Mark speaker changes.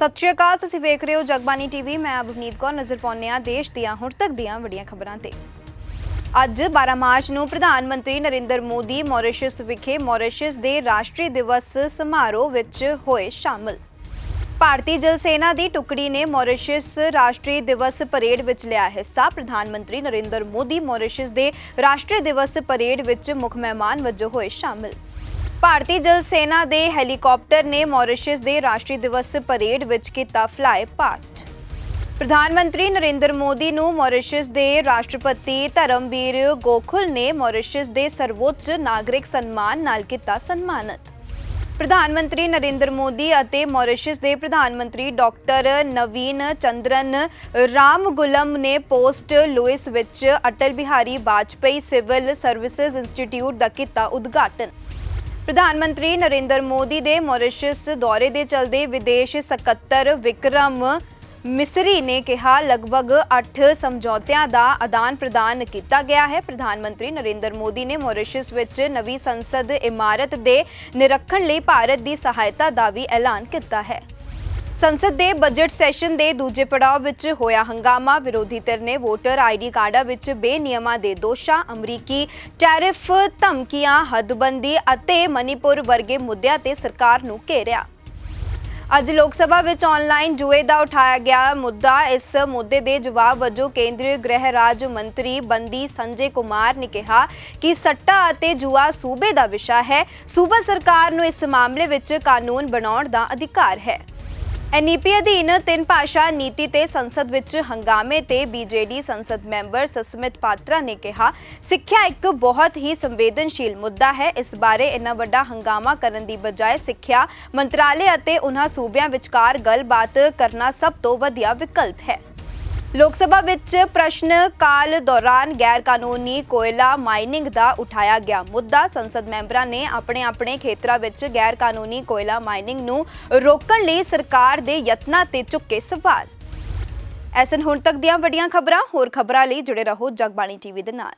Speaker 1: ਸਤਿ ਸ਼੍ਰੀ ਅਕਾਲ, ਤੁਸੀਂ ਵੇਖ ਰਹੇ ਹੋ ਜਗਬਾਨੀ ਟੀਵੀ। ਮੈਂ ਅਭਨੀਤ ਕੌਰ, ਨਜ਼ਰ ਪਾਉਂਦੇ ਹਾਂ ਦੇਸ਼ ਦੀਆਂ ਹੁਣ ਤੱਕ ਦੀਆਂ ਵੱਡੀਆਂ ਖਬਰਾਂ ਤੇ। ਅੱਜ 12 ਮਾਰਚ ਨੂੰ ਪ੍ਰਧਾਨ ਮੰਤਰੀ ਨਰਿੰਦਰ ਮੋਦੀ ਮੌਰੀਸ਼ੀਅਸ ਵਿਖੇ ਮੌਰੀਸ਼ੀਅਸ ਦੇ ਰਾਸ਼ਟਰੀ ਦਿਵਸ ਸਮਾਰੋਹ ਵਿੱਚ ਹੋਏ ਸ਼ਾਮਲ। ਭਾਰਤੀ ਜਲ ਸੈਨਾ ਦੀ ਟੁਕੜੀ ਨੇ ਮੌਰੀਸ਼ੀਅਸ ਰਾਸ਼ਟਰੀ ਦਿਵਸ ਪਰੇਡ ਵਿੱਚ ਲਿਆ ਹਿੱਸਾ। ਪ੍ਰਧਾਨ ਮੰਤਰੀ ਨਰਿੰਦਰ ਮੋਦੀ ਮੌਰੀਸ਼ੀਅਸ ਦੇ ਰਾਸ਼ਟਰੀ ਦਿਵਸ ਪਰੇਡ ਵਿੱਚ ਮੁੱਖ ਮਹਿਮਾਨ ਵਜੋਂ ਹੋਏ ਸ਼ਾਮਲ। ਭਾਰਤੀ ਜਲ ਸੈਨਾ ਦੇ ਹੈਲੀਕਾਪਟਰ ਨੇ ਮੌਰੀਸ਼ੀਅਸ ਦੇ ਰਾਸ਼ਟਰੀ ਦਿਵਸ ਪਰੇਡ ਵਿੱਚ ਕੀਤਾ ਫਲਾਈ ਪਾਸਟ। ਪ੍ਰਧਾਨ ਮੰਤਰੀ ਨਰਿੰਦਰ ਮੋਦੀ ਨੂੰ ਮੌਰੀਸ਼ੀਅਸ ਦੇ ਰਾਸ਼ਟਰਪਤੀ ਧਰਮਵੀਰ ਗੋਖੁਲ ਨੇ ਮੌਰੀਸ਼ੀਅਸ ਦੇ ਸਰਵੋੱਚ ਨਾਗਰਿਕ ਸਨਮਾਨ ਨਾਲ ਕੀਤਾ ਸਨਮਾਨਿਤ। ਪ੍ਰਧਾਨ ਮੰਤਰੀ ਨਰਿੰਦਰ ਮੋਦੀ ਅਤੇ ਮੌਰੀਸ਼ੀਅਸ ਦੇ ਪ੍ਰਧਾਨ ਮੰਤਰੀ ਡਾਕਟਰ ਨਵੀਨ ਚੰਦਰਨ ਰਾਮਗੁਲਮ ਨੇ ਪੋਸਟ ਲੂਇਸ ਵਿੱਚ Atal Bihari Vajpayee civil services institute ਦਾ ਕੀਤਾ ਉਦਘਾਟਨ। ਪ੍ਰਧਾਨ ਮੰਤਰੀ ਨਰਿੰਦਰ ਮੋਦੀ ਦੇ ਮੌਰੀਸ਼ੀਅਸ ਦੌਰੇ ਦੇ ਚਲਦੇ ਵਿਦੇਸ਼ ਸਕੱਤਰ ਵਿਕਰਮ ਮਿਸਰੀ ਨੇ ਕਿਹਾ, ਲਗਭਗ 8 ਸਮਝੌਤਿਆਂ ਦਾ ਆਦਾਨ ਪ੍ਰਦਾਨ ਕੀਤਾ ਗਿਆ ਹੈ। ਪ੍ਰਧਾਨ ਮੰਤਰੀ ਨਰਿੰਦਰ ਮੋਦੀ ਨੇ ਮੌਰੀਸ਼ੀਅਸ ਵਿੱਚ ਨਵੀਂ ਸੰਸਦ ਇਮਾਰਤ ਦੇ ਨਿਰੀਖਣ ਲਈ ਭਾਰਤ ਦੀ ਸਹਾਇਤਾ ਦਾ ਵੀ ਐਲਾਨ ਕੀਤਾ ਹੈ। ਸੰਸਦ ਦੇ ਬਜਟ ਸੈਸ਼ਨ ਦੇ ਦੂਜੇ ਪੜਾਅ ਵਿੱਚ ਹੋਇਆ ਹੰਗਾਮਾ। ਵਿਰੋਧੀ ਧਿਰ ਨੇ ਵੋਟਰ ਆਈਡੀ ਕਾਰਡਾਂ ਵਿੱਚ ਬੇਨਿਯਮਾਂ ਦੇ ਦੋਸ਼ਾਂ, ਅਮਰੀਕੀ ਟੈਰਿਫ ਧਮਕੀਆਂ, ਹੱਦਬੰਦੀ ਅਤੇ ਮਨੀਪੁਰ ਵਰਗੇ ਮੁੱਦਿਆਂ ਤੇ ਸਰਕਾਰ ਨੂੰ ਘੇਰਿਆ। ਅੱਜ ਲੋਕ ਸਭਾ ਵਿੱਚ ਆਨਲਾਈਨ ਜੂਏ ਦਾ ਉਠਾਇਆ ਗਿਆ ਮੁੱਦਾ। ਇਸ ਮੁੱਦੇ ਦੇ ਜਵਾਬ ਵਜੋਂ ਕੇਂਦਰੀ ਗ੍ਰਹਿ ਰਾਜ ਮੰਤਰੀ ਬੰਦੀ ਸੰਜੇ ਕੁਮਾਰ ਨੇ ਕਿਹਾ ਕਿ ਸੱਟਾ ਅਤੇ ਜੂਆ ਸੂਬੇ ਦਾ ਵਿਸ਼ਾ ਹੈ। ਸੂਬਾ ਸਰਕਾਰ ਨੂੰ ਇਸ ਮਾਮਲੇ ਵਿੱਚ ਕਾਨੂੰਨ ਬਣਾਉਣ ਦਾ ਅਧਿਕਾਰ ਹੈ। ਐਨਈਪੀ ਅਧੀਨ ਤਿੰਨ ਭਾਸ਼ਾ ਨੀਤੀ ਤੇ ਸੰਸਦ ਵਿੱਚ ਹੰਗਾਮੇ ਤੇ ਬੀਜੇਡੀ ਸੰਸਦ ਮੈਂਬਰ ਸਸਮਿਤ ਪਾਤਰਾ ਨੇ ਕਿਹਾ, ਸਿੱਖਿਆ ਇੱਕ ਬਹੁਤ ਹੀ ਸੰਵੇਦਨਸ਼ੀਲ ਮੁੱਦਾ ਹੈ। ਇਸ ਬਾਰੇ ਇੰਨਾ ਵੱਡਾ ਹੰਗਾਮਾ ਕਰਨ ਦੀ ਬਜਾਏ ਸਿੱਖਿਆ ਮੰਤਰਾਲੇ ਅਤੇ ਉਹਨਾਂ ਸੂਬਿਆਂ ਵਿਚਕਾਰ ਗੱਲਬਾਤ ਕਰਨਾ ਸਭ ਤੋਂ ਵਧੀਆ ਵਿਕਲਪ ਹੈ। ਲੋਕ ਸਭਾ ਵਿੱਚ ਪ੍ਰਸ਼ਨ ਕਾਲ ਦੌਰਾਨ ਗੈਰ ਕਾਨੂੰਨੀ ਕੋਇਲਾ ਮਾਈਨਿੰਗ ਦਾ ਉਠਾਇਆ ਗਿਆ ਮੁੱਦਾ। ਸੰਸਦ ਮੈਂਬਰਾਂ ਨੇ ਆਪਣੇ ਆਪਣੇ ਖੇਤਰਾਂ ਵਿੱਚ ਗੈਰ ਕਾਨੂੰਨੀ ਕੋਇਲਾ ਮਾਈਨਿੰਗ ਨੂੰ ਰੋਕਣ ਲਈ ਸਰਕਾਰ ਦੇ ਯਤਨਾਂ ਤੇ ਚੁੱਕੇ ਸਵਾਲ। ਐਸਨ ਹੁਣ ਤੱਕ ਦੀਆਂ ਵੱਡੀਆਂ ਖਬਰਾਂ। ਹੋਰ ਖਬਰਾਂ ਲਈ ਜੁੜੇ ਰਹੋ ਜਗਬਾਣੀ ਟੀਵੀ ਦੇ ਨਾਲ।